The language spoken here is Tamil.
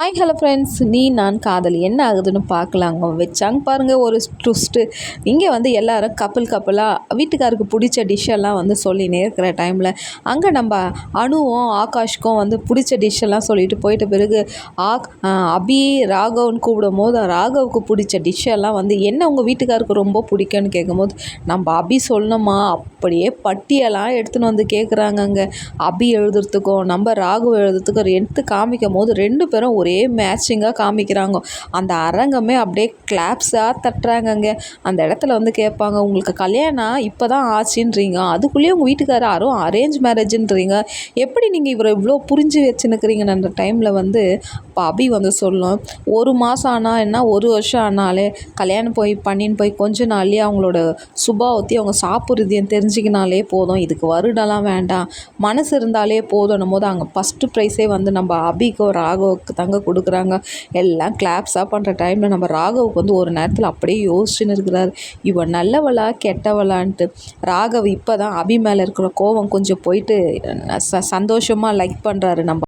ஹாய் ஹலோ ஃப்ரெண்ட்ஸ் நீ நான் காதல். என்ன ஆகுதுன்னு பார்க்கலாங்க வச்சாங்க பாருங்கள் ஒரு ட்விஸ்ட்டு இங்கே வந்து எல்லோரும் கப்பல் கப்பலாக வீட்டுக்காருக்கு பிடிச்ச டிஷ்ஷெல்லாம் வந்து சொல்லினே இருக்கிற டைமில் அங்கே நம்ம அணுவும் ஆகாஷ்க்கும் வந்து பிடிச்ச டிஷ்ஷெல்லாம் சொல்லிட்டு போயிட்ட பிறகு ஆ அபி ராகவன் கூப்பிடும் போது ராகவுக்கு பிடிச்ச டிஷ்ஷெல்லாம் வந்து என்ன உங்கள் வீட்டுக்காருக்கு ரொம்ப பிடிக்கும்னு கேட்கும்போது நம்ம அபி சொல்லணுமா? அப்படியே பட்டியெல்லாம் எடுத்துன்னு வந்து கேட்குறாங்க அங்கே அபி எழுதுறதுக்கும் நம்ம ராகவ் எழுதுறதுக்கும் எடுத்து காமிக்கும் போது ரெண்டு பேரும் ஒரே அப்படியே மேட்சிங்காக காமிக்கிறாங்க. அந்த அரங்கமே அப்படியே கிளாப்ஸாக தட்டுறாங்கங்க. அந்த இடத்துல வந்து கேட்பாங்க உங்களுக்கு கல்யாணம் இப்போ தான் ஆச்சுன்றீங்க. அதுக்குள்ளேயே உங்கள் வீட்டுக்காரர் யாரும் அரேஞ்ச் மேரேஜுன்றீங்க எப்படி நீங்கள் இவரை இவ்வளோ புரிஞ்சு வச்சுன்னுக்கிறீங்கன்னு அந்த டைமில் வந்து இப்போ அபி வந்து சொல்லும் ஒரு மாதம் ஆனால் என்ன? ஒரு வருஷம் ஆனாலே கல்யாணம் போய் பண்ணின்னு போய் கொஞ்ச நாள்லேயே அவங்களோட சுபாவத்தை அவங்க சாப்பிட்றதையும் தெரிஞ்சுக்கினாலே போதும். இதுக்கு வருடம்லாம் வேண்டாம். மனசு இருந்தாலே போதும். போது அங்கே ஃபஸ்ட்டு ப்ரைஸே வந்து நம்ம அபிக்கோ ராகவுக்கு தாங்க கொடுக்குறாங்க. எல்லாம் கிளாப்ஸாக பண்ணுற டைமில் நம்ம ராகவுக்கு வந்து ஒரு நேரத்தில் அப்படியே யோசிச்சுன்னு இருக்கிறாரு. இவன் நல்லவளா கெட்டவளான்ட்டு. ராகவ் இப்போ தான் அபி மேலே இருக்கிற கோவம் கொஞ்சம் போயிட்டு ச சந்தோஷமாக லைக் பண்ணுறாரு நம்ம